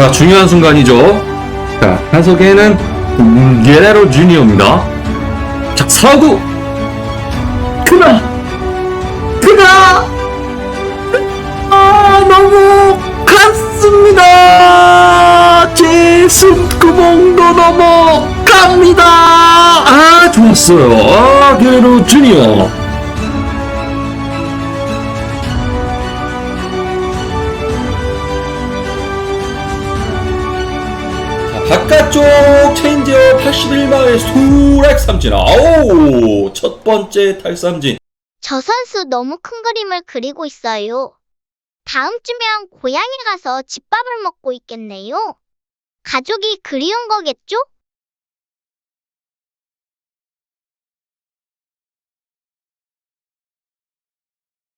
자, 중요한 순간이죠. 자, 타석에는 음, 게레로 주니어입니다. 자, 사구! 크다! 크다! 아, 너무 갔습니다! 제 숨구멍도 넘어갑니다! 아, 좋았어요. 아, 게레로 주니어. 바깥쪽 체인지업 81마일 수렉 삼진 아오 첫 번째 탈삼진 저 선수 너무 큰 그림을 그리고 있어요. 다음 주면 고향에 가서 집밥을 먹고 있겠네요. 가족이 그리운 거겠죠?